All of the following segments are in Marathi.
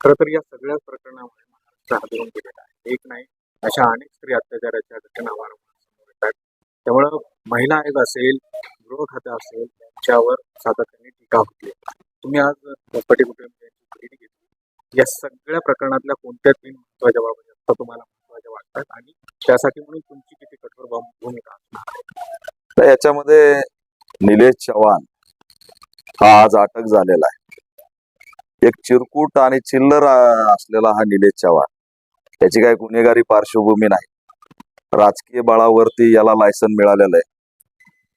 खरं तर या सगळ्याच प्रकरणामुळे महाराष्ट्र हादरून गेलेला आहे. एक नाही अशा अनेक स्त्री अत्याचाराच्या घटना वारंवार येतात. त्यामुळं महिला आयोग असेल गृह खातं असेल यांच्यावर सातत्याने टीका होती तुम्ही आज पटी कुटुंबियांची भेट घेतली? या सगळ्या प्रकरणातल्या कोणत्या तीन महत्त्वाच्या बाबी जास्त तुम्हाला महत्त्वाच्या वाटतात आणि त्यासाठी म्हणून तुमची किती कठोर भूमिका असणार तर याच्यामध्ये निलेश चव्हाण हा आज अटक झालेला आहे. एक चिरकूट आणि चिल्लर असलेला हा निलेश चव्हाण. त्याची काही गुन्हेगारी पार्श्वभूमी नाही. राजकीय बळावरती याला लायसन मिळालेलं आहे.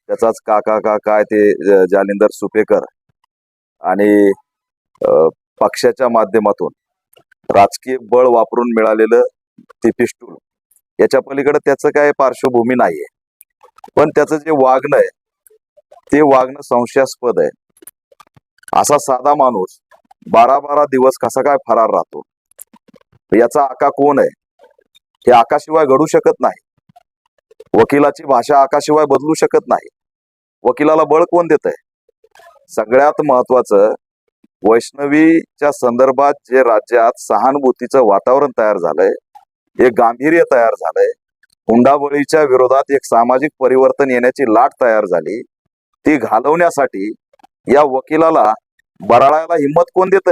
त्याचाच काका का काय ते जालिंदर सुपेकर. आणि पक्षाच्या माध्यमातून राजकीय बळ वापरून मिळालेलं ते पिस्टूल याच्या पलीकडे त्याचं काय पार्श्वभूमी नाहीये. पण त्याचं जे वागणं आहे ते वागणं संशयास्पद आहे. असा साधा माणूस बारा बारा दिवस कसा काय फरार राहतो? याचा आका कोण आहे? हे आकाशिवाय घडू शकत नाही. वकिलाची भाषा आकाशिवाय बदलू शकत नाही. वकिलाला बळ कोण देत आहे सगळ्यात महत्वाचं वैष्णवीच्या संदर्भात जे राज्यात सहानुभूतीचं वातावरण तयार झालंय एक गांभीर्य तयार झालंय हुंडाबळीच्या विरोधात एक सामाजिक परिवर्तन येण्याची लाट तयार झाली ती घालवण्यासाठी या वकिलाला बराळायला हिंमत कोण देत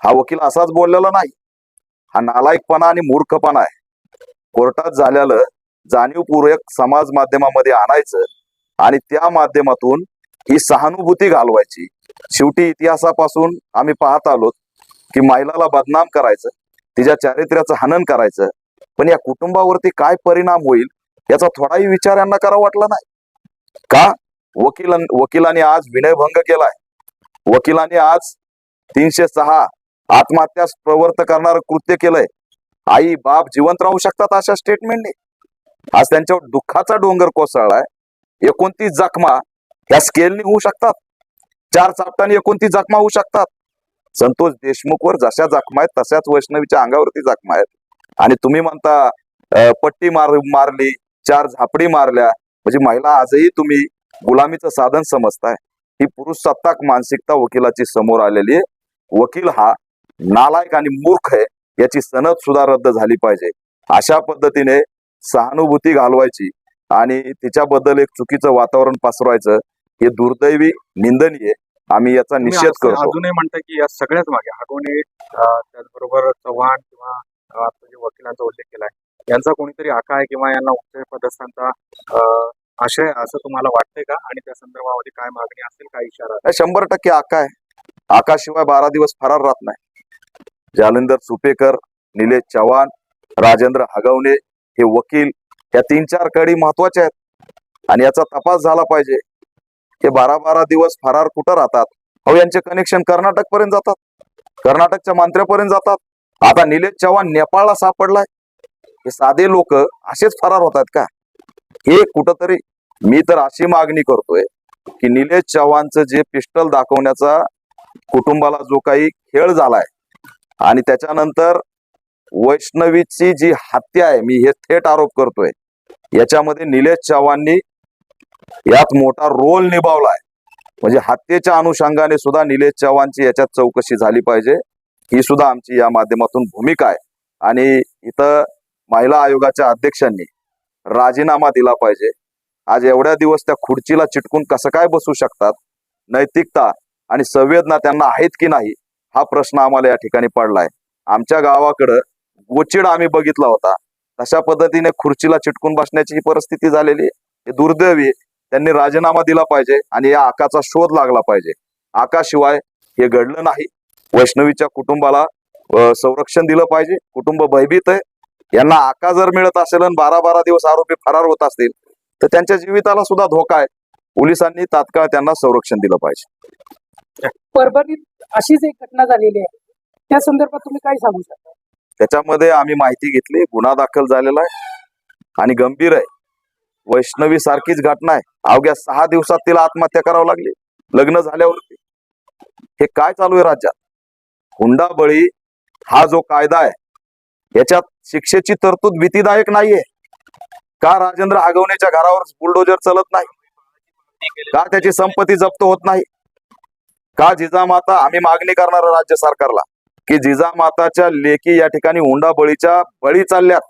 हा वकील असाच बोललेला नाही. हा नालायकपणा आणि मूर्खपणा आहे. कोर्टात झालेलं जाणीवपूर्वक समाज माध्यमामध्ये आणायचं आणि त्या माध्यमातून ही सहानुभूती घालवायची. शेवटी इतिहासापासून आम्ही पाहत आलो की महिलाला बदनाम करायचं तिच्या चारित्र्याचं हनन करायचं पण या कुटुंबावरती काय परिणाम होईल याचा थोडाही विचार यांना करावा वाटला नाही. का? वकिलां वकिलांनी आज विनयभंग केलाय. वकिलांनी आज तीनशे सहा आत्महत्यास प्रवृत्त करणार कृत्य केलंय. आई बाप जिवंत राहू शकतात अशा स्टेटमेंटने आज त्यांच्यावर दुःखाचा डोंगर कोसळलाय. एकोणतीस जखमा ह्या स्केलने होऊ शकतात. चार चापटाने एकोणतीस जखमा होऊ शकतात. संतोष देशमुखवर जशा जखमा आहेत तशाच वैष्णवीच्या अंगावरती जखमा आहेत. आणि तुम्ही म्हणता पट्टी मार मारली चार झापडी मारल्या. म्हणजे महिला आजही तुम्ही गुलामीचं साधन समजताय. ही पुरुष सत्ताक मानसिकता वकिलाची समोर आलेली आहे. वकील हा नालायक आणि मूर्ख आहे. याची सनद सुद्धा रद्द झाली पाहिजे. अशा पद्धतीने सहानुभूती घालवायची आणि तिच्याबद्दल एक चुकीचं वातावरण पसरवायचं हे दुर्दैवी निंदनीय. आम्ही याचा निषेध करतो. अजूनही म्हणता की या सगळ्याच मागे अं, त्याचबरोबर चव्हाण किंवा वकिलांचा उल्लेख केलाय यांचा कोणीतरी आका आहे किंवा यांना उच्च पदस्थांचा आशय असं तुम्हाला वाटतंय का? आणि त्या संदर्भामध्ये काय मागणी असेल काय इशारा शंभर टक्के आका आहे. आकाशिवाय बारा दिवस फरार राहत नाही. जालिंदर सुपेकर निलेश चव्हाण राजेंद्र हगवणे हे वकील या तीन चार कडी महत्त्वाच्या आहेत. आणि याचा तपास झाला पाहिजे. हे बारा बारा दिवस फरार कुठं राहतात? अहो यांचे कनेक्शन कर्नाटक पर्यंत जातात. कर्नाटकच्या मांत्र्यापर्यंत जातात. आता निलेश चव्हाण नेपाळला सापडलाय. हे साधे लोक असेच फरार होतात का? हे कुठंतरी मी तर अशी मागणी करतोय की निलेश चव्हाणचं जे पिस्टल दाखवण्याचा कुटुंबाला जो काही खेळ झालाय आणि त्याच्यानंतर वैष्णवीची जी हत्या आहे मी हे थेट आरोप करतोय. याच्यामध्ये निलेश चव्हाणनी यात मोठा रोल निभावलाय. म्हणजे हत्येच्या अनुषंगाने सुद्धा निलेश चव्हाणची याच्यात चौकशी झाली पाहिजे. ही सुद्धा आमची या माध्यमातून भूमिका आहे. आणि इथं महिला आयोगाच्या अध्यक्षांनी राजीनामा दिला पाहिजे. आज एवढ्या दिवस त्या खुर्चीला चिटकून कसं काय बसू शकतात? नैतिकता आणि संवेदना त्यांना आहेत की नाही हा प्रश्न आम्हाला या ठिकाणी पडलाय. आमच्या गावाकडं गोचिड आम्ही बघितला होता. तशा पद्धतीने खुर्चीला चिटकून बसण्याची ही परिस्थिती झालेली आहे. हे दुर्दैवी त्यांनी राजीनामा दिला पाहिजे आणि या आकाचा शोध लागला पाहिजे. आकाशिवाय हे घडलं नाही. वैष्णवीच्या कुटुंबाला संरक्षण दिलं पाहिजे. कुटुंब भयभीत आहे. यांना आका जर मिळत असेल आणि बारा बारा दिवस आरोपी फरार होत असतील तर त्यांच्या जीविताला सुद्धा धोका आहे. पोलिसांनी तात्काळ त्यांना संरक्षण दिलं पाहिजे. परभणीत अशीच एक घटना झालेली आहे. त्या संदर्भात तुम्ही काय सांगू शकता? त्याच्यामध्ये आम्ही माहिती घेतली गुन्हा दाखल झालेला आहे आणि गंभीर आहे. वैष्णवी सारखीच घटना आहे. अवघ्या सहा दिवसात तिला आत्महत्या करावी लागली. लग्न झाल्यावरती. हे काय चालू आहे राज्यात? हुंडाबळी हा जो कायदा आहे याच्यात शिक्षेची तरतूद भीतीदायक नाहीये. का राजेंद्र आगवणेच्या घरावर बुलडोजर चलत नाही? का त्याची संपत्ती जप्त होत नाही? का जिजामाता आम्ही मागणी करणार राज्य सरकारला? की जिजामाताच्या लेकी या ठिकाणी हुंडा बळीच्या बळी चालल्यात.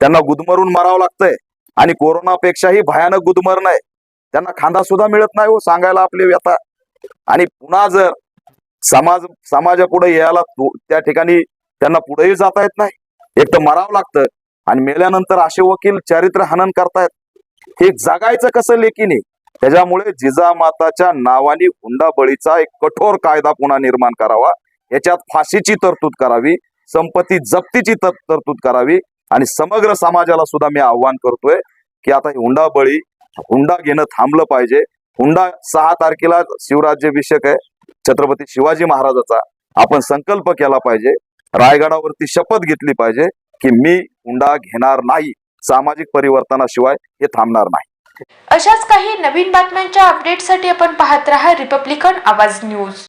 त्यांना गुदमरून मारावं लागतंय आणि कोरोनापेक्षाही भयानक गुदमरण आहे. त्यांना खांदा सुद्धा मिळत नाही हो सांगायला आपली व्यथा. आणि पुन्हा जर समाज समाजापुढे यायला त्या ठिकाणी त्यांना पुढेही जाता येत नाही. एक तर मरावं लागतं आणि मेल्यानंतर असे वकील चरित्र हनन करतायत. हे जगायचं कसं लेखीने त्याच्यामुळे जिजामाताच्या नावाने हुंडा बळीचा एक कठोर कायदा पुन्हा निर्माण करावा. याच्यात फाशीची तरतूद करावी संपत्ती जप्तीची तर- तरतूद करावी आणि समग्र समाजाला सुद्धा मी आव्हान करतोय की आता हुंडाबळी हुंडा बळी हुंडा घेणं थांबलं पाहिजे. हुंडा सहा तारखेला शिवराज्याभिषेक आहे. छत्रपती शिवाजी महाराजाचा आपण संकल्प केला पाहिजे. रायगडावरती शपथ घेतली पाहिजे की मी हुंडा घेणार नाही सामाजिक परिवर्तनाशिवाय हे थांबणार नाही. अशाच काही नवीन बातम्यांच्या अपडेटसाठी आपण पाहत रहा रिपब्लिकन आवाज न्यूज